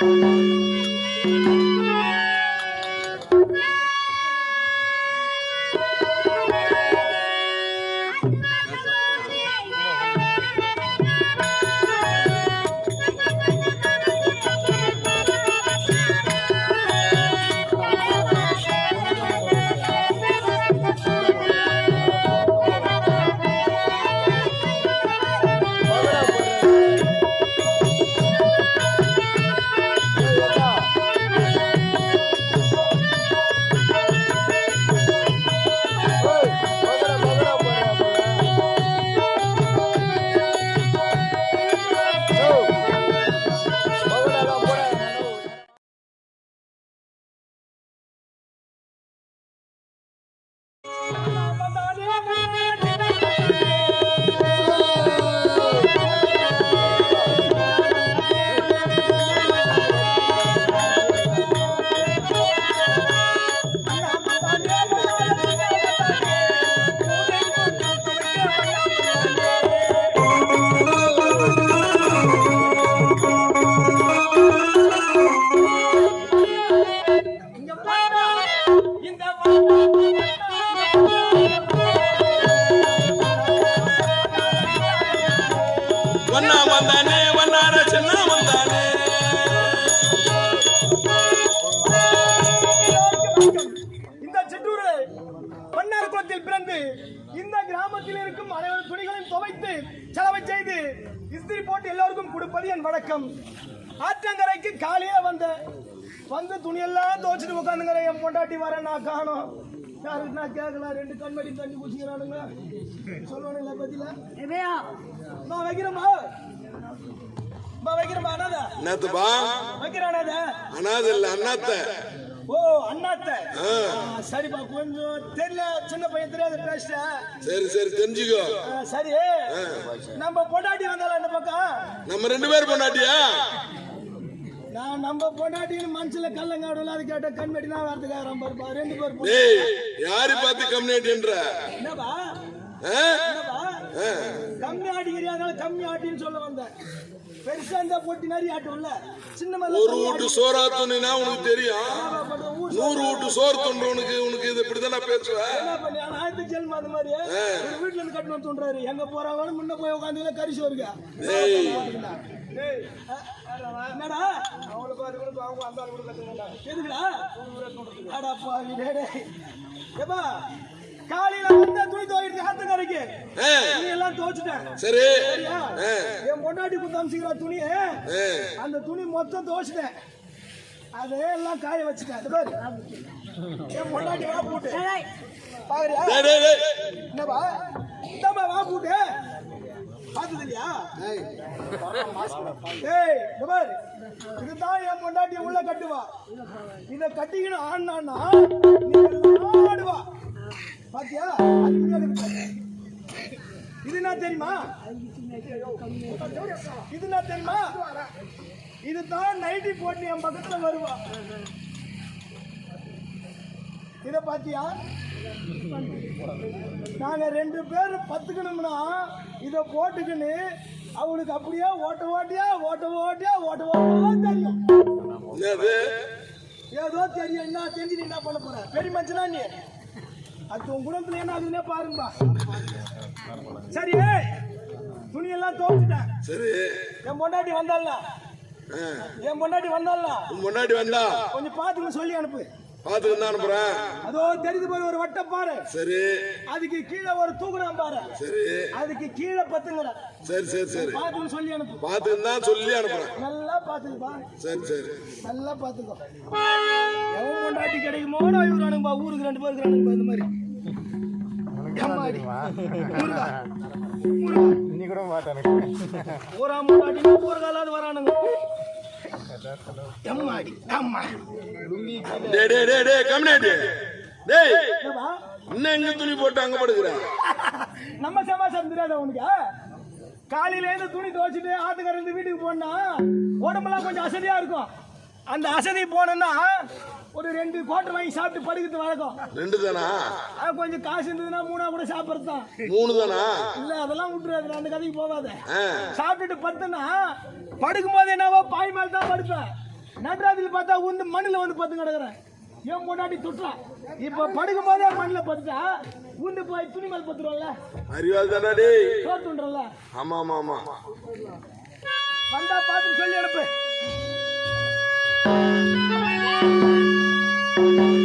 thank you ஒன்னா இஸ்திரி போட்டு எல்லோருக்கும் கொடுப்பது என் வழக்கம் ஆற்றங்கரைக்கு காலையில வந்த வந்து துணியெல்லாம் துவைச்சிட்டு உட்காந்துங்கிற என் பொண்டாட்டி வர நான் காணோம். யாருக்கு நான் கேட்கல ரெண்டு கண்மடி தண்ணி குடிச்சுக்கிறானுங்க. சொல்லுவானுங்களா பத்தில? நான் வைக்கிறேம்மா. வைக்கிறேம்மா அண்ணாத என்னத்துப்பா வைக்கிறேன் அண்ணாத அனாது இல்ல அண்ணாத்த. ஓ அண்ணாத்த. சரிப்பா கொஞ்சம் தெரியல சின்ன பையன் தெரியாத பேசிட்டேன் சரி சரி தெரிஞ்சுக்கோ. சரி. நம்ம பொண்டாட்டி வந்தால இந்த பக்கம்? நம்ம ரெண்டு பேர் பொண்டாட்டியா? நான் நம்ம பொண்டாட்டின்னு மனசுல கல்லங்காடு அது கேட்ட கண்மடி தான் வரதுக்காக பாருப்பா ரெண்டு பேர் டேய் யாரு பார்த்து கம்யூனிட்டின்ற? என்னப்பா? கம்மி ஆட்டிக்கிறியா அதனால கம்மி ஆட்டின்னு சொல்ல வந்தேன். பெருசா இருந்தா போட்டி நிறைய ஆட்டும்ல. சின்ன மேல ஒரு வீட்டு சோறா உனக்கு தெரியும். ஊர் நூறு வீட்டு சோறு துண்டுறவனுக்கு உனக்கு இது இப்படிதானே பேசுவ அந்த மாதிரி? ஒரு வீட்டுல இருந்து கட்டணும் தோன்றாரு எங்க போறவங்க முன்ன போய் உட்காந்து கறி சோறுங்க என்னடா? அவங்கள பாரு கூட அவங்க அந்த ஆளு கூட கட்டுங்கடா எதுக்குடா? அடா பாவி டேய் டேய். ஏப்பா காலையில வந்த துணி துவைக்கிறது ஆத்தங்கரைக்கு துணி எல்லாம் துவைச்சிட்டேன். சரி. என் பொண்டாட்டி குத்து அமிச்சிக்கிற துணி. அந்த துணி மொத்தம் துவைச்சிட்டேன். அதே எல்லாம் காய வச்சுட்டேன். இது பாரு. என் பொண்டாட்டி வா போட்டு பாக்குறியா? டேய், டேய், டேய். என்னப்பா? இந்தாம்மா வா கூட்டு. பார்த்தது இல்லையா? ஏய். இந்த பாரு. இதுதான் என் பொண்டாட்டி உள்ள கட்டுவா. இத கட்டிக்கணும் ஆடினான்னா ஆடுவா. பாத்தியா. இது என்ன தெரியுமா? இது என்ன தெரியுமா? இதுதான் நைட்டி போட்டு என் பக்கத்துல வருவா. இத பாத்தியா? நாங்க ரெண்டு பேரும் பத்துக்கணும்னா இத போட்டுக்கின்னு அவளுக்கு அப்படியே ஓட்ட ஓட்டியா ஓட்ட ஓட்டியா ஓட்ட ஓட்டா தெரியும். ஏதோ தெரியும். என்ன தெரிஞ்சு நீ என்ன பண்ண போற? பெரிய மனுஷனா நீ? அது உன் குணத்துல என்ன ஆகுதுன்னே பாருங்கப்பா சரி துணி எல்லாம் துவைச்சிட்டேன். சரி. என் பொண்டாட்டி வந்தால என் பொண்டாட்டி வந்தால உன் முன்னாடி வந்தா? கொஞ்சம் பார்த்துக்க சொல்லி அனுப்பு. பாத்துக்கு தான் அனுப்புறேன் அதோ தெரிஞ்சு போய் ஒரு வட்டம் பாரு. சரி. அதுக்கு கீழே ஒரு தூக்குறான் பாரு. சரி. அதுக்கு கீழே பத்துங்கடா. சரி சரி சரி. பார்த்துக்க சொல்லி அனுப்பு. பாத்துக்கு தான் சொல்லி அனுப்புறேன் நல்லா பார்த்துக்கப்பா சரி சரி. நல்லா பார்த்துக்கோ. எவன் பொண்டாட்டி கிடைக்குமோ நான் இவரானுங்கப்பா ஊருக்கு ரெண்டு பேர் இருக்கிறானுங்கப்பா இந்த மாதிரி. நீ கூட மாட்டானு. ஊரா பொண்டாட்டினா போற காலாவது வரானுங்க. எம்மாடி அம்மாடி டேய் டேய் டேய் டேய் கம்யூனிட்டி டேய் இன்னும் எங்க துணி போட்டு அங்க படுக்கிற? நம்ம சமாச்சாரம் தெரியாத உனக்கு? காலையில இருந்து துணி துவைச்சிட்டு ஆத்துக்கார இருந்து வீட்டுக்கு போனா உடம்பெல்லாம் கொஞ்சம் அசதியா இருக்கும். அந்த அசதி போனோம்னா ஒரு ரெண்டு குவார்டர் வாங்கி சாப்பிட்டு படுக்கிறது வழக்கம். ரெண்டு தானா அது கொஞ்சம் காசு இருந்ததுன்னா மூணா கூட சாப்பிட்றது தான் மூணு தானா இல்ல அதெல்லாம் விட்டுறாது அந்த கதைக்கு போகாத. சாப்பிட்டுட்டு படுத்தனா படுக்கும் போது என்னவோ பாய் மேல தான் படுப்பேன். நடுராத்திரி பார்த்தா உந்து மண்ணுல வந்து பத்து கிடக்குறேன். என் முன்னாடி தொட்டுறான் இப்ப படுக்கும் போதே மண்ணுல பத்துட்டா உந்து போய் துணி மேல பத்துருவோம்ல அறிவாள் தானே டேய்? சோத்துன்றல ஆமா ஆமா ஆமா வந்தா பார்த்து சொல்லி அனுப்பு. Thank you.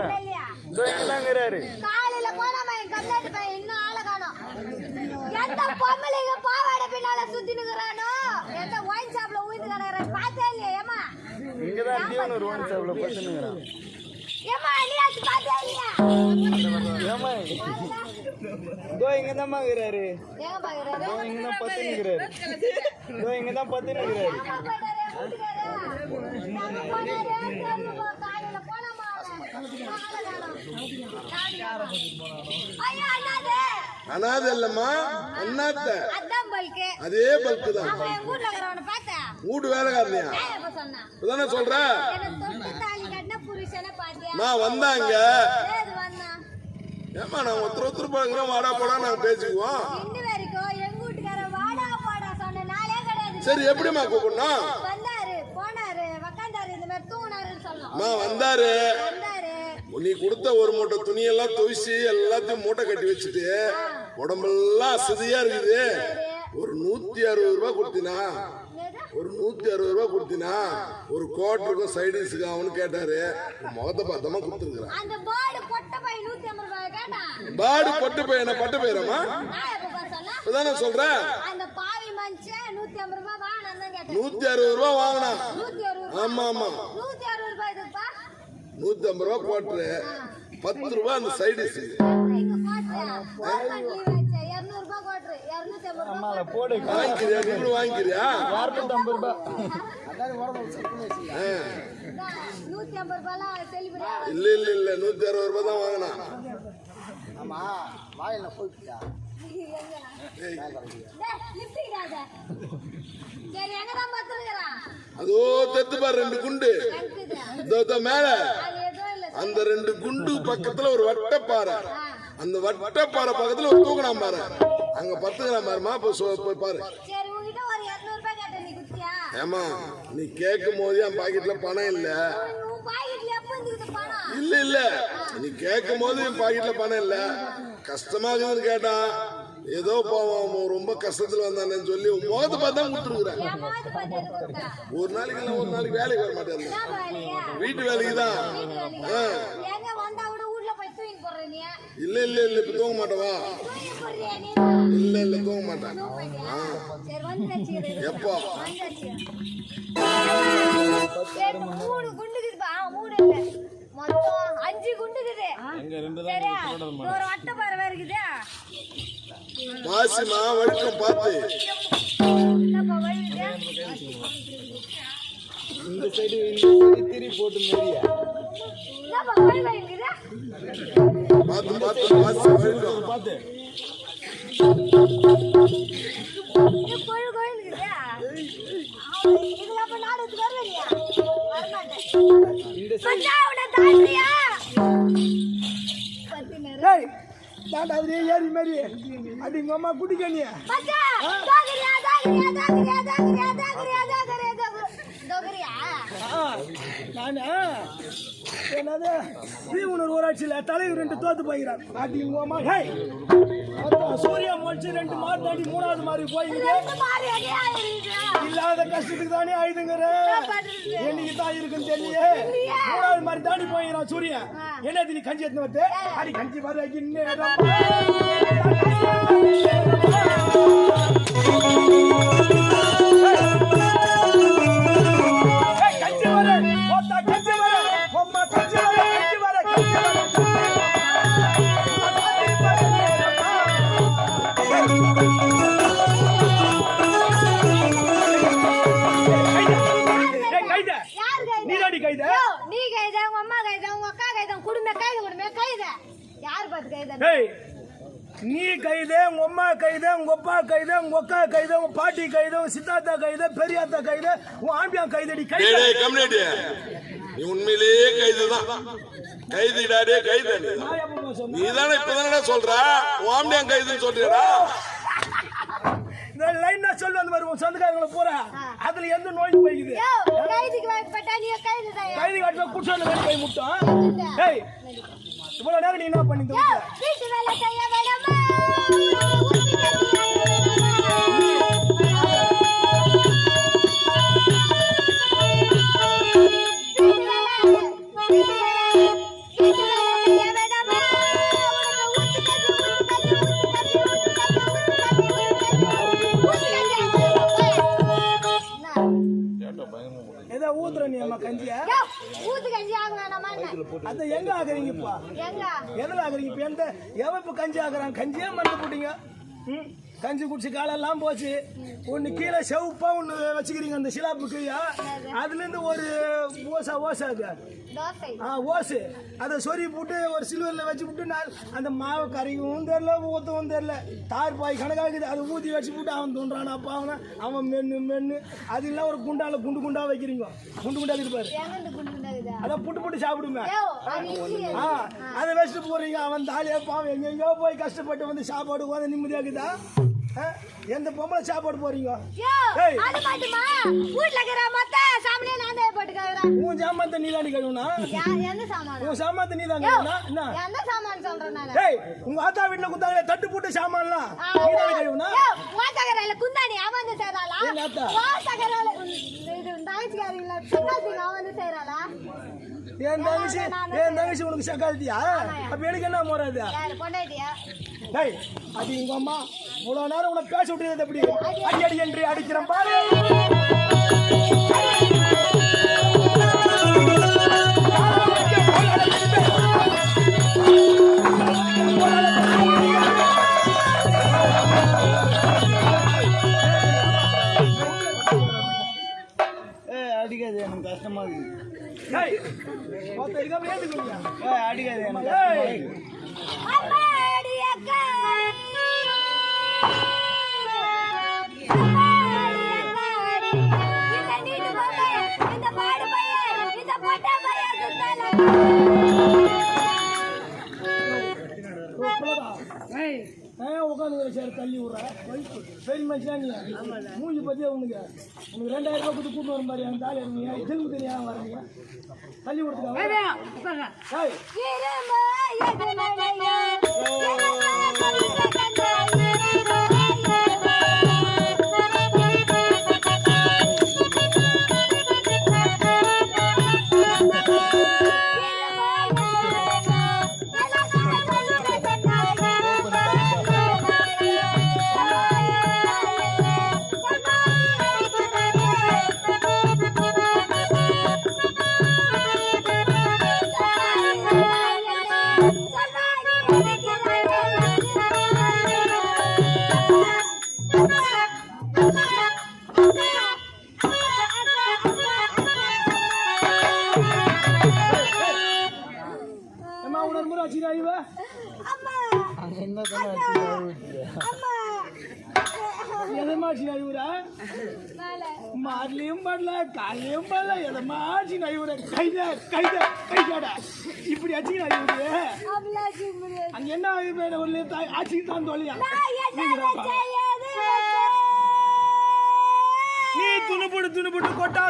இருக்கிறேன் இருக்கிறாரு காலையில போனாம என் கம்நாட்டு பையன் இன்னும் ஆளை காணோம். எந்த பொம்பளைங்க பாவாடை பின்னால சுத்தின்னு இருக்கிறானோ, எந்த wine shop ல உயிந்து கிடக்குறான். பாத்தியா இல்லையா, ஏம்மா? இங்க தான் தீவனூர் ஒன் சாப்ல பசனுங்கிறான் ஏம்மா, நீயாச்சும் பாத்தியா இல்லையா? ஏமா தோ இங்க தான் இருக்கிறாரு எங்க பாக்குறாரு? தோ இங்க தான் பத்து நிக்கிறாரு தோ இங்க தான் பத்து நிக்கிறாரு அனாதை இல்லம்மா அண்ணாத்த. அதே பல்க்கு தான். வீட்டு வேலைக்காரனியா? இப்பதானே சொல்ற? நான் வந்தாங்க. ஏமா நான் ஒருத்தர் ஒருத்தர் பாக்குறோம் வாடா போடா நாங்க பேசிக்குவோம். சரி எப்படிம்மா கூப்பிடணும்? வந்தாரு போனாரு வந்தாரு. நீ கொடுத்த ஒரு மூட்டை துணியெல்லாம் துவைச்சு எல்லாத்தையும் மூட்டை கட்டி வச்சுட்டு உடம்பெல்லாம் அசதியா இருக்குது. ஒரு நூத்தி அறுபது ரூபாய் கொடுத்தினா? ஒரு நூத்தி அறுபது ரூபாய் கொடுத்தினா? ஒரு கோட்டருக்கும் சைடிஸுக்கு அவனு கேட்டாரு. முகத்தை பார்த்தமா கொடுத்துருக்குறான். பாடு பட்டு பையனை பட்டு சொன்னா. இப்பதானே சொல்ற? அந்த பாவி மனுஷன் நூத்தி அறுபது ரூபாய் வாங்கினா ஆமா ஆமா நூத்தி ஐம்பது ரூபாய் கோட்டரு பத்து ரூபாய் அந்த போடு வாங்கிக்கிறியா? நீங்களும் வாங்கிக்கிறியா? இல்ல இல்ல இல்ல. நூத்தி அறுபது ரூபாய் தான் வாங்கினா சரி எங்கதான் பார்த்துருக்கிறான் அதோ தெத்து பாரு ரெண்டு குண்டு. இதோ இதோ மேல. அந்த ரெண்டு குண்டு பக்கத்துல ஒரு வட்டப்பாறை. அந்த வட்டப்பாறை பக்கத்துல ஒரு தூக்கணாம் பாரு. அங்க பத்துக்கலாம் பாருமா போய் சோ- போய் பாரு. சரி நீ குத்தியா ஏமா நீ கேட்கும் போது என் பாக்கெட்ல பணம் இல்ல. உன் பாக்கெட்ல இல்ல இல்ல. நீ கேட்கும் போது என் பாக்கெட்ல பணம் இல்ல. கஷ்டமா இருக்குதுன்னு கேட்டான். ஏதோ பாவம் ரொம்ப கஷ்டத்துல வந்தானேன்னு சொல்லி முகத்தை பார்த்தா கொடுத்தா? ஒரு நாளைக்கு இல்லை ஒரு நாளைக்கு வேலைக்கு வர மாட்டேன்? வீட்டு வேலைக்கு தான்? இல்ல இல்ல இல்ல இப்ப தூங்க மாட்டவா? இல்ல இல்ல தூங்க மாட்டேன். எப்போ. மொத்தம் அஞ்சு குண்டு இருக்குது. ஒரு வட்ட பறவை இருக்குது. மாசிமா வழக்கம் பார்த்து? இந்த சைடு இந்த திரி போட்டு? பார்த்து பார்த்து மாசி வழக்கம் பார்த்து? வரமாட்டேன். இந்த உன்னை தாண்டுறியா? பத்தினரு. டேய் தாண்டா அதுலயே ஏறி மாரி அது எங்க அம்மா குடிக்க நீ மச்சான், தாக்குறியா, தாக்குறியா, தாக்குறியா, தாக்குறியா, தாக்குறியா, தாக்குறியா, தாக்கு- தாக்குறியா? நானு என்னது தீவுணர் ஊராட்சியில தலைவர் ரெண்டு தோத்து போகிறார் அம்மா ஹேய் மொத்தம் சூர்யா மொழிச்சு ரெண்டு மாடு தாண்டி மூணாவது மாதிரி போயிருக்கு? இல்லாத கஷ்டத்துக்கு தானே ஆயுதுங்கிற? என்னைக்கு தான் இருக்குன்னு தெரியல மூணாவது மாதிரி தாண்டி போயிடறான் சூர்யா. என்ன நீ கஞ்சி எடுத்து வந்து அடி கஞ்சி வர கஞ்சி நீ கைது உங்க அம்மா கைது உங்க அப்பா கைது உங்க அக்கா கைது உங்க பாட்டி கைது உங்க சித்தாத்தா கைது பெரியாத்தா கைது உன் ஆம்பியா கைதடி கைது கம்யூனிட்டி நீ உண்மையிலேயே கைதுதான் கைதிடாடே கைது எப்ப போய் சொன்னேன்? நீ தானே இப்பதானடா சொல்ற? வாம்பியான் கைதுன்னு சொல்றியடா. இந்த லைன் சொல்லி வந்து வருவோம் சொந்தக்காரங்களை பூரா. அதுல எந்த நோய் போய்க்குது? கைதுக்கு வாய்ப்பட்டா நீ கைதுதான். கைது காட்டுல குற்றம் போய் முட்டோம் ஏய் இவ்வளவு நேரம் நீ என்ன பண்ணி ஊத்துற நீ அம்மா கஞ்சிய? யோ, ஊத்து கஞ்சி ஆக வேணாமா என்ன? அத எங்க ஆகுறீங்க இப்ப? எங்க? எதுல ஆகுறீங்க இப்ப? எந்த எவன் இப்ப கஞ்சி ஆகுறான்? கஞ்சியே மறந்து போட்டீங்க? ம், கஞ்சி குடிச்சு காலெல்லாம் போச்சு. ஒண்ணு கீழே செவப்பா ஒண்ணு வச்சுக்கிறீங்க அந்த சிலாப்பு கீழே அதுல இருந்து ஒரு ஓசா ஓசா அது. ஆ ஓசு. அதை சொறி போட்டு ஒரு சில்வரில் வச்சு விட்டு நான் அந்த மாவை கரைக்கவும் தெரில ஊற்றவும் தெரில தார் பாய் கணக்காகுது அதை ஊற்றி வச்சு விட்டு அவன் தோன்றான் அப்பா அவனை அவன் மென்னு மென்னு. அது இல்லை ஒரு குண்டால குண்டு குண்டா வைக்கிறீங்க. குண்டு குண்டா இருப்பாரு? அதான் புட்டு புட்டு சாப்பிடுமே. அது. ஆ அதை வச்சுட்டு போறீங்க. அவன் தாலியா பாவம் எங்கெங்கயோ போய் கஷ்டப்பட்டு வந்து சாப்பாடு போத நிம்மதியாக்குதா ஆ? எந்த பொம்பளை சாப்பாடு போறீங்க. அது மட்டுமா? வீட்ல இருக்கிற மொத்த சாமானையும் நான் தான் போட்டுக்கிறேன். உன் சாமான் நீ கழுவுனா எந்த சாமான்? உன் சாமான் நீ தான் யோ, கழுவுனா என்ன எந்த சாமான் சொல்றேன் நானு? ஏய் உங்க ஆத்தா வீட்டுல குத்தாங்களே தட்டு போட்டு சாமான்லாம் நீ தானே கழுவுனா குந்தாணி அவன் வந்து பின்னாசிங்க அவன் வந்து சேர்றாளா? என் தங்கச்சி? என் தங்கச்சி உனக்கு சக்காலத்தியா அப்ப எனக்கு என்ன பொண்டாட்டியா? டேய் அது எங்க அம்மா. இவ்வளவு நேரம் உனக்கு பேச விட்டுறது எப்படி? அடி அடி என்று அடிக்கிறேன் பாரு. அடிக்காது எனக்கு கஷ்டமா இருக்கு. அடிக்காது நீ மூஞ்சி பத்தியா உனக்கு. உனக்கு ரெண்டாயிரம் ரூபாய் கொடுத்து கூட்டு வர மாதிரி அந்த தாலி இருந்தீங்க இதுக்கு தெரியாம வரீங்க தள்ளி விடுறதுக்காக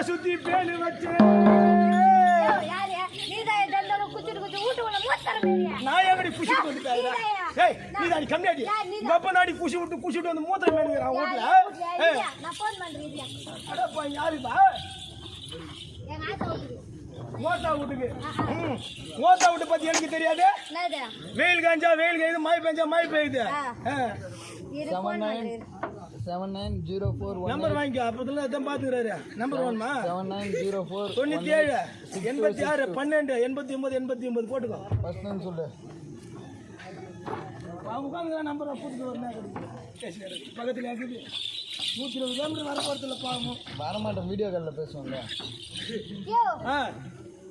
சுத்தி பேனு வச்சு. நான் எப்படி புஷி வந்துட்டேன் ஏய் நீ தான் கம்மியாடி உங்க அப்பா நாடி புஷி விட்டு புஷி விட்டு வந்து மூத்திரம் மேனுங்கிறான் வீட்டுல. நான் பண்றேன். அடப்பா யாருப்பா எங்க ஆத்தா வீட்டுக்கு. ஓத்தா வீட்டு பத்தி எனக்கு தெரியாது. வெயில் காஞ்சா வெயில் காயுது மழை பெஞ்சா மழை பெய்யுது. Seven nine zero four number வாங்கிக்கோ அப்பத்துல தான் பாத்துக்கிறாரு. நம்பர் வேணுமா? செவன் நைன் ஜீரோ ஃபோர் தொண்ணூத்தி ஏழு எண்பத்தி ஆறு பன்னெண்டு எண்பத்தி ஒன்பது எண்பத்தி ஒன்பது போட்டுக்கோ. ஃபர்ஸ்ட் நேம் சொல்லு. உட்காந்து நம்பர் போட்டுட்டு வரணும் பக்கத்துல இருக்குது. நூற்றி இருபது கிலோமீட்டர் வர போகிறதுல பாவம். வரமாட்டேன் வீடியோ காலில் பேசுவோம்ல. யோ ஆ.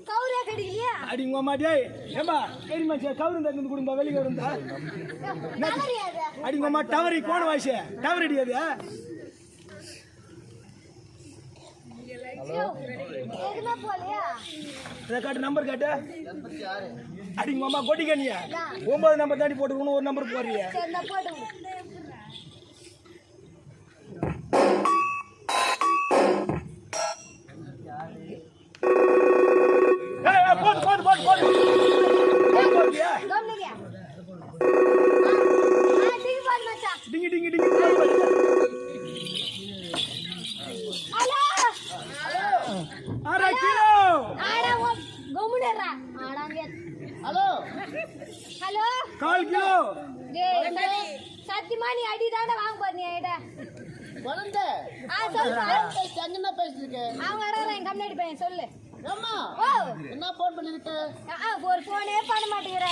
கௌரியா கிடைக்கலையா அடி உங்க மாட்டியா ஏம்பா கவுரு தந்து கொடுங்க வெளியே இருந்தா அடி உங்க அம்மா டவரி கோண வாய்ஸ் டவர் அடியாது காட்டு நம்பர் காட்டு. அடி உங்க அம்மா கொட்டிக்கணியா ஒன்பது நம்பர் தாண்டி போட்டு இன்னும் ஒரு நம்பர் போடுறிய. ஒரு போனே பண்ண மாட்டேங்கிற.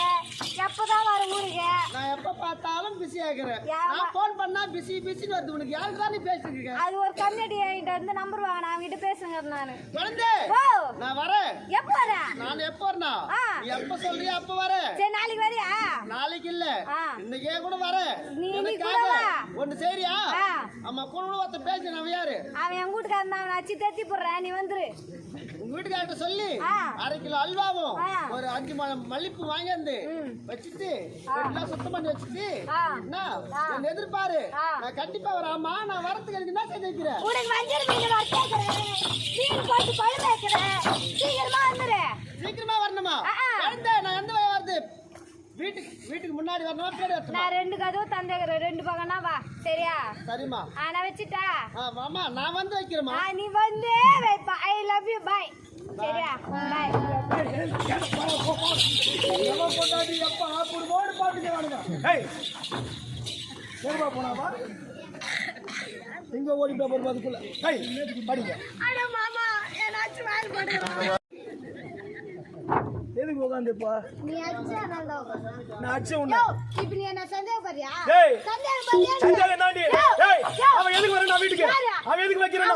எப்பதான் வர ஊருக்கு நான் எப்ப பார்த்தாலும் பிஸி ஆகிறேன்? நான் போன் பண்ணா பிஸி பிஸின்னு வருது. உனக்கு யாருக்கு தான் நீ பேசிட்டு இருக்க அது ஒரு கம்யூனிட்டி என்கிட்ட இருந்து நம்பர் வாங்கினேன் அவங்ககிட்ட பேசுங்க நானு. குழந்தை நான் வரேன். எப்போ வர? நான் எப்போ வரனா. நீ எப்ப சொல்றியா அப்ப வரேன். சரி நாளைக்கு வரியா? நாளைக்கு இல்ல. இன்னைக்கே கூட வரேன். நீ இன்னைக்கு வா. ஒண்ணு சரியா. அம்மா கூட கூட ஒருத்தர் பேசி நான் யாரு? அவன் என் வீட்டுக்காரன் அவன் அச்சு தத்தி போடுறேன். நீ வந்துரு. உங்க வீட்டுக்கார்ட்ட சொல்லி. அரை கிலோ அல்வாவும். ஒரு அஞ்சு ம- மல்லிப்பூ வாங்கியாந்து வச்சுட்டு எல்லாம் சுத்தம் பண்ணி வச்சுட்டு. என்ன? எதிர்பாரு. நான் கண்டிப்பா வராமா நான் வரத்துக்கு எனக்கு என்ன செஞ்சு வைக்கிறேன்? உனக்கு வஞ்சர் மீன் வர கேட்கறேன் மீன் போட்டு குழம்பு வைக்கிறேன். சீக்கிரமா வந்துரு. சீக்கிரமா வரணுமா. குழந்தை நான் எந்த வழி வருது? வீட்டுக்கு வீட்டுக்கு முன்னாடி வரணுமா வரணுமா? நான் ரெண்டு கதவு தந்துக்கிறேன். ரெண்டு பக்கம்னா வா சரியா? சரிம்மா. ஆ நான் வச்சுட்டா? ஆ மாமா நான் வந்து வைக்கிறேம்மா. நீ வந்தே வைப்பா. ஐ லவ் யூ பை சரியா பை எவன் பொண்டாட்டி எப்ப ஆப்பிடுமோன்னு பாட்டுக்கு வாடுங்க. ஏய், எங்கப்பா போனாப்பா? எங்க ஓடிட்டா அதுக்குள்ள ஏய், படிங்க அட மாமா ஏதாச்சும் வேலை பண்ணுறோம் எதுக்கு உட்காந்துப்பா நீ அடிச்சா நான் தான் நான் அடிச்சேன் யோ உன்னை இப்ப நீ என்ன டேய். சந்தேகம் தாண்டி. அவன் எதுக்கு வரணும் வீட்டுக்கு? அவன் எதுக்கு வைக்கிறான்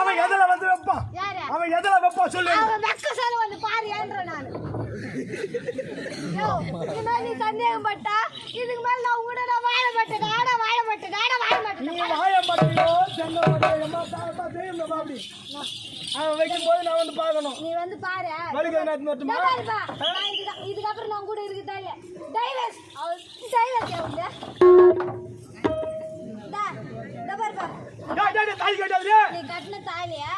அவன் எதுல வந்து வைப்பான்? அவன் எதுல வைப்பான் சொல்லு. அவன் வெக்க சால வந்து பாரு ஏன்ற நானு. நீ சந்தேகம் பட்டா இதுக்கு மேல நான் உங்கட நான் வாழ மாட்டேன் ஆட வாழ மாட்டேன் ஆட வாழ நீ வாய மாட்டியோ தெரியும் அவன் வைக்கும் போது நான் வந்து பார்க்கணும். நீ வந்து பாரு. வலிக்க நேரத்து மட்டுமா? நான் இதுக்கு- நான் கூட இருக்குதா இல்லையா? டைவர்ஸ், டைவர்ஸ் தாலி கட்டாதே நீ கட்டின தாலியா?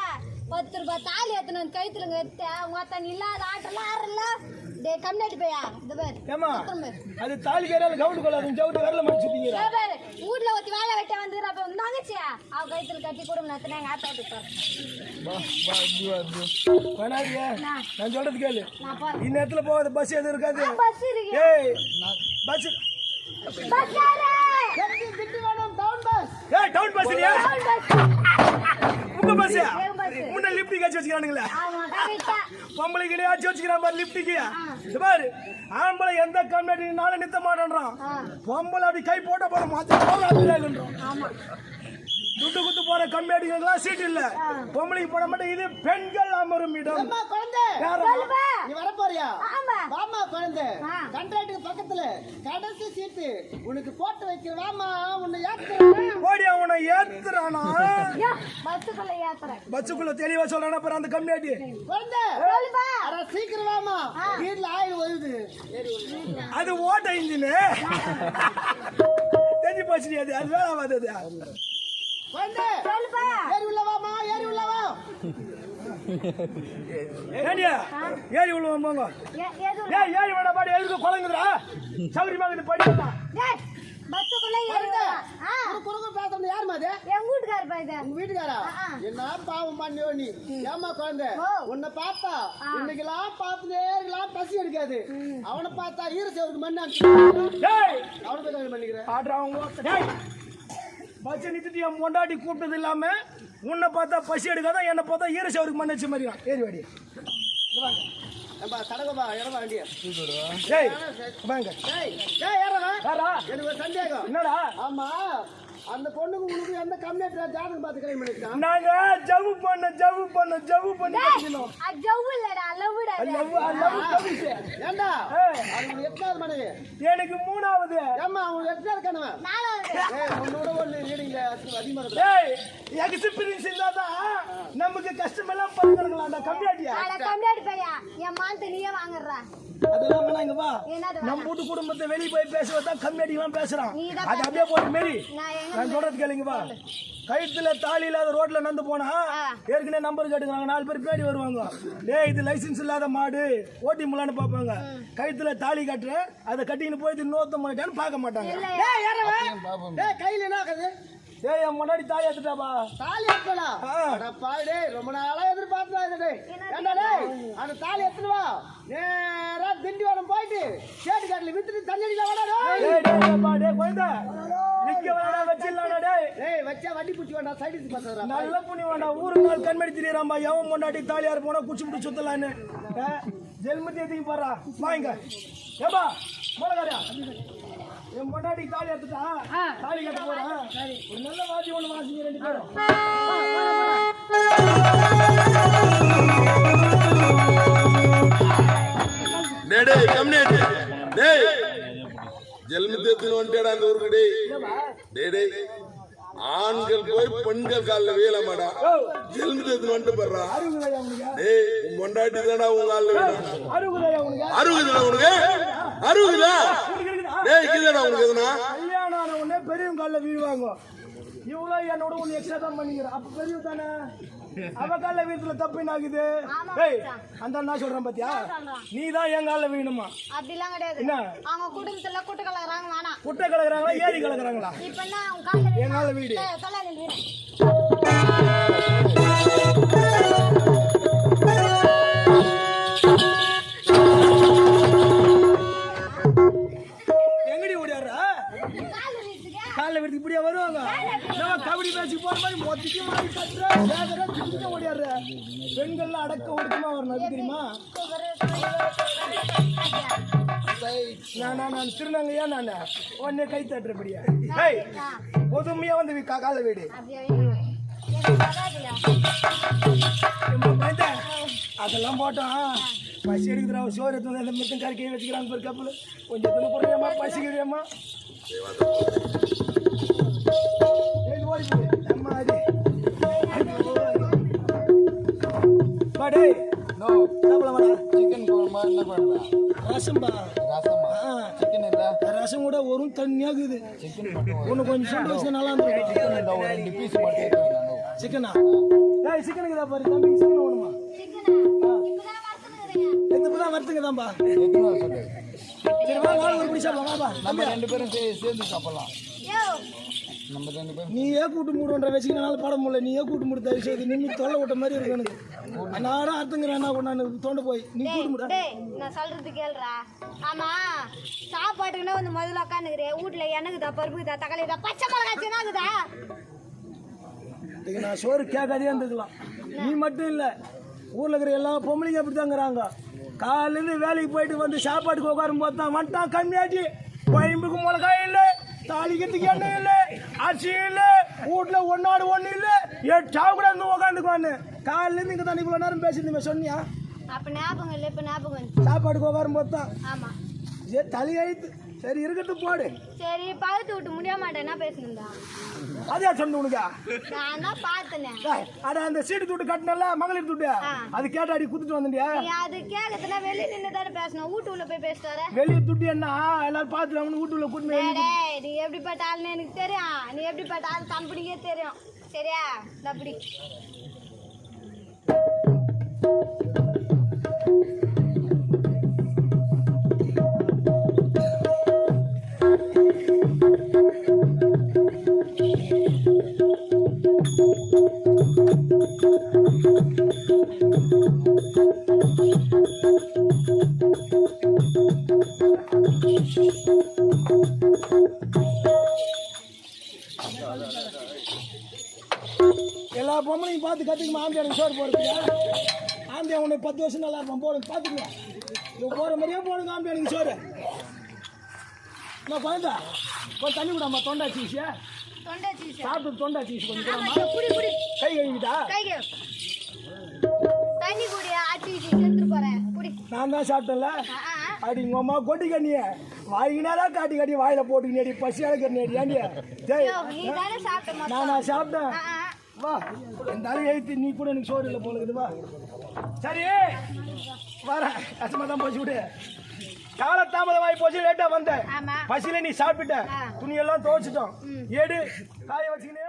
பத்து ரூபாய் தாலி எத்தனை கழுத்துல வைத்த உங்க அத்தன் இல்லாத ஆட்டெல்லாம் ஆடுறல டே கம்னாடி பையா இந்த பாரு ஏமா. அது தாலி கேட்டால கவுண்டு கொள்ளாது ஜவுட்டு வரல மடிச்சுட்டீங்க பாரு வீட்டுல ஒத்தி வேலை வெட்ட வந்து அப்ப தங்கச்சியா அவ கழுத்துல கட்டி குடும்பம் நடத்தினா எங்க வா இப்படி வேணாடியே நான் நான் சொல்றது கேளு. நான் இந்நேரத்துல போகாத பஸ் எதுவும் இருக்காது. பஸ் இருக்கு ஏய் பஸ் பஸ் டவுன் பஸ் ஏய் டவுன் பஸ் டவுன் பஸ் உங்க பஸ் முன்ன லிப்ட் காட்சி வச்சுக்கிறானுங்களே. கரெக்டா பொம்பளைக்கு ஆட்சி வச்சுக்கிறான் பாரு லிப்டிக்கு பாரு ஆம்பளை எந்த கம்யூனிட்டினாலும் நித்த மாட்டேன்றான். பொம்பளை அப்படி கை போட்ட போற மாத்த போறான்றோம் துட்டு குத்து போற கம்மியாடிக்கலாம் சீட் இல்ல. பொம்பளைக்கு போட மாட்டேன் இது பெண்கள் அமரும் இடம். அம்மா குழந்தை. நீ வர போறியா ஆமா. வாமா குழந்தை. கண்ட்ராக்டுக்கு பக்கத்துல கடைசி சீட்டு உனக்கு போட்டு வைக்கிற வாமா உன்னை ஏத்துறேன்? ஓடி அவனை ஏத்துறானா? யோ, பஸ்ஸுக்குள்ள ஏத்துறேன். பஸ்ஸுக்குள்ள தெளிவா சொல்றானா பாரு அந்த கம்மியாடி குழந்தை! அட சீக்கிரம் வாமா வீட்டுல ஆயில் வருது. அது ஓட்ட இன்ஜினு தெரிஞ்சு போச்சு அது. அது வேலை ஆகாது குழந்தை சொல்லுப்பா. ஏறி உள்ள வாமா ஏறி உள்ள வா ஏண்டியா ஏறி உள்ள போங்க. ஏய் ஏறி வேணா பாடி எதுக்கு குழங்குதுடா. சௌரியமாக இது படிக்கா டேய், பஸ்ஸுக்குள்ள. ஆ, குறு குறுக்கு அது? என் வீட்டுக்காரர் பா இது. உங்க வீட்டுக்காரா. என்ன பாவம் பண்ணியோ நீ? ஏமா குழந்தை. உன்னை பார்த்தா இன்னைக்கெல்லாம் பார்த்துட்டே இருக்கலாம் பசி எடுக்காது. அவனை பார்த்தா ஈர சேவருக்கு மண்ணு டேய். அவனை போய் கல்யாணம் பண்ணிக்கிறேன் ஆடுறவங்க டேய். பச்சை நிறுத்திட்டு என் பொண்டாட்டி கூப்பிட்டது இல்லாம உன்னை பார்த்தா பசி எடுக்காத என்னை பார்த்தா ஈர சவருக்கு மண் வச்ச மாதிரி தான். ஏறி வாடி. என்னடா? ஆமா. அந்த பொண்ணுக்கு உனக்கு எந்த கம்மியா ஜாதகம் பார்த்து கல்யாணம் பண்ணிருக்கான் நாங்க ஜவு பண்ண ஜவு பண்ண ஜவு பண்ணி ஜவ்வு இல்லடா, I love தவிசு. ஏண்டா? ஏய், அவனுக்கு எட்டாவது மனைவி. எனக்கு மூணாவது. ஏம்மா அவனுக்கு எட்டாவது கணவன்? நாலாவது. ஏய் உன்னோட ஒண்ணு ரீடிங்ல அதிகமா இருக்கு. டேய் எக்ஸ்பீரியன்ஸ் இல்லாதான் நமக்கு கஷ்டம் எல்லாம் பண்ணிக்கலாம் அந்த கம்மியாட்டியா அட, கம்மியாடி பையா, என் மானத்தை நீயே வாங்குறா. அதெல்லாம் வா. நம்ம வீட்டு குடும்பத்தை வெளியே போய் பேசுவதான் கம்மியாட்டிலாம் பேசுறான். நீதான் அது அப்படியே போட்டு மாரி. நான் நான் சொல்றது கேளுங்க வா. கயிற்றுல தாலி இல்லாத ரோட்ல நடந்து போனா. ஏற்கனவே நம்பர் கேட்டுக்கிறாங்க. நாலு பேர் பின்னாடி வருவாங்க. டேய் இது லைசென்ஸ் இல்லாத மாடு. ஓட்டி முலான்னு பார்ப்பாங்க. கயிற்றுல தாலி கட்டுறேன் அதை கட்டின்னு போயிட்டு இன்னொருத்த மாட்டான்னு பார்க்க மாட்டாங்க. கையில என்ன ஆகுது? டேய் என் முன்னாடி தாலி எடுத்துட்டாப்பா. தாலி எடுத்தடா ஆ. அட பாவி டேய் ரொம்ப நாளா எதிர்பார்த்தா இது டேய். ஏண்டா டேய் அந்த தாலி எடுத்துட்டு வா. நேரா திண்டிவனம் போயிட்டு சேட்டு காட்டுல வித்துட்டு தண்ணி அடிக்க வாடா டேய். டேய் டேய்ப்பா, டேய் குழந்தை. நிக்க வேணாம் வச்சிடலாம்டா டேய். டேய் வச்சா வண்டி பூச்சி வேண்டாம் சைடு பார்த்தா நல்ல புண்ணி வேண்டாம் ஊருக்கு நாள் கண்மணி திரியறாம்பா எவன் முன்னாடி தாலியார் போனா குச்சி பிடி சுத்தலான்னு. ஜெல்மத்தி எதுக்கு பாரா வாங்க. ஏப்பா மோளகாரியா? என் பொண்டாட்டி தாலி எடுத்துட்டா? தாலி கட்ட போறேன் ஒரு நல்ல வாதி ஒண்ணு வாசிங்க ரெண்டு பேரும். டேய் டேய் கம்யூனிட்டி டேய் ஜெல்மத்தேத்துன்னு வந்துட்டேடா அந்த ஊருக்கு டேய். டேய் டேய் ஆண்கள் போய் பெண்கள் காலில் வீழ மாடா ஜெல்மத்தேத்துன்னு வந்துட்டு போடுறா. டேய் உன் பொண்டாட்டி உன் காலில் அருகுதையா உனக்கு? அறுபதுடா டேய் எதுனா? கல்யாணம் ஆன உடனே பெரியவங்க காலில் வீழுவாங்க. இவ்வளோ என்னோட ஒன்று எக்ஸ்ட்ரா தான் பண்ணிக்கிறேன் அப்போ பெரியவங்க தானே? அவ காலில் வீட்டுல தப்பு என்ன ஆகுது? டேய். அந்த நான் சொல்றேன் பாத்தியா. நீ தான் என் காலில் வீணுமா? அப்படிலாம் கிடையாது. என்ன? அவங்க குடும்பத்துல கூட்டு கலக்குறாங்க வேணாம் குட்டை கலக்குறாங்களா ஏரி கலக்குறாங்களா இப்ப என்ன என் காலில் வீடு. அவன் திருநங்கையா நான்? உடனே கை தட்டுறபடியா? பொதுமையா வந்து கால காலை வீடு. அதெல்லாம் போட்டோம். பசி எடுக்குறா சோறு எடுத்து வந்து அந்த மித்தம் கறிக்கையை வச்சுக்கிறாங்க ஒரு கப்பல். கொஞ்சம் துணி போடுறியம்மா பசிக்குறியம்மா ஏய், ஓடி போடு. வாடா. சிக்கன் குழம்பா என்ன குழம்பா? ரசம்பா. ரசமா ஆ, சிக்கன் இல்ல? ரசம் கூட ஒரு தண்ணியாகுது. சிக்கன் ஒன்று கொஞ்சம் சுண்டு வச்சு நல்லா இருந்திருக்கும். சிக்கன் இந்த ஒரு ரெண்டு பீஸ் மட்டும் சிக்கனா ஏய் சிக்கனுக்கு தான் பாரு? தம்பி சிக்கன் வேணுமா? சிக்கனா? இப்பதான் வறுத்துனுக்குறீங்க. எந்த தான் வருத்துங்க எத்தனை சொல்லு சரி வா நாலு ஒரு பிடி சாப்பிடலாம். வா, வா நம்ம ரெண்டு பேரும் சேர்ந்து சாப்பிடலாம். நீயே கூட்டு மூடுன்ற வச்சுக்கினால பாட முடியல. நீயே கூட்டு மூடு தயவு செய்து. நின்று தொல்லை விட்ட மாதிரி இருக்கு எனக்கு. நானும் அர்த்தங்கிறேன் என்ன கொண்டாந்து தோண்ட போய். நீ கூட்டு மூட. டேய், நான் சொல்றது கேளுடா. ஆமா சாப்பாட்டுக்குன்னா வந்து முதல்ல உட்காந்துக்கிறேன் வீட்டுல எனக்குதா பருப்புக்குதா தக்காளிதா பச்சை மிளகா சின்னாக்குதா நான் சோறு கேட்காதே இருந்துக்கலாம். நீ மட்டும் இல்லை. ஊரில் இருக்கிற எல்லா பொம்பளைங்க அப்படி தாங்கிறாங்க காலையிலேருந்து வேலைக்கு போயிட்டு வந்து சாப்பாட்டுக்கு உட்காரும் போது தான் வந்துட்டான் கம்மியாச்சு. குழம்புக்கு மிளகாய் இல்லை. தாளிக்கிறதுக்கு எண்ணெய் இல்லை அரிசி இல்லை வீட்டுல ஒன்னாடு ஒண்ணு இல்ல. ஏன் சாவு கூட இருந்து உக்காந்துக்குவான்னு. காலையில இருந்து இங்க தண்ணி இவ்வளவு நேரம் பேசியிருந்தீங்க சொன்னியா? அப்ப ஞாபகம் இல்லை இப்ப ஞாபகம். சாப்பாடுக்கு உட்காரும் போது தான். ஆமா. சரி தலையெழுத்து சரி இருக்கட்டும் போடு. சரி பழுத்து விட்டு முடிய மாட்டேன் என்ன பேசுனதா அதே சொன்ன உனக்கா. நான் தான் பார்த்தனே? அட அந்த சீட்டு துட்டு கட்டினல மகளிர் துட்டு. அது கேட்டாடி குத்துட்டு வந்துட்டியா? நீ அது கேட்கறதுனா வெளியே நின்று தானே பேசணும் உள்ள போய் பேசிட்டு வர. வெளியே துட்டு என்ன? எல்லாரும் பார்த்துட்டு வீட்டுல கூட்டு டேய், நீ எப்படிப்பட்ட ஆளுன்னு எனக்கு தெரியும். நீ எப்படிப்பட்ட ஆள் கம்பெனிக்கே தெரியும். சரியா? அப்படி எல்லா பொம்பளையும் பார்த்து கற்றுக்குமா ஆந்தி எனக்கு சோறு போடுறதுக்கு. ஆந்தி உனக்கு பத்து வருஷம் நல்லா இருப்பான். போடுங்க பார்த்துக்கலாம் இப்போ போகிற மாதிரியே போடுங்க ஆந்தி எனக்கு சோறு. நான் குழந்தை? கொஞ்சம் தண்ணி விடாமா தொண்டாச்சு விஷயம் சாப்பிட்டு தொண்டா சீஸ் கொஞ்சம் கை கழுவிட்டா. தண்ணி குடி ஆச்சி செத்துட்டு போறேன். நான் தான் சாப்பிட்டேன்ல. அடி உங்க அம்மா கொட்டி கண்ணிய வாங்கினாரா காட்டி காட்டி வாயில போட்டுக்கினேடி பசி அடக்கிறனேடி ஏண்டி? ஜெய் யோ, நீ தானே சாப்பிட்ட மொத்தம். நான் நான் சாப்பிட்டேன். வா இந்த ஆளு எழுத்து நீ கூட எனக்கு சோறு இல்லை போல இருக்குது வா. சரி வரேன். கஷ்டமா தான் போச்சு விடு. காலத்தாமதமாயி போச்சு லேட்டா வந்தேன். ஆமா. பசியில நீ சாப்பிட்ட. துணியெல்லாம் துவைச்சிட்டோம். ஏடு காய வச்சுக்கினே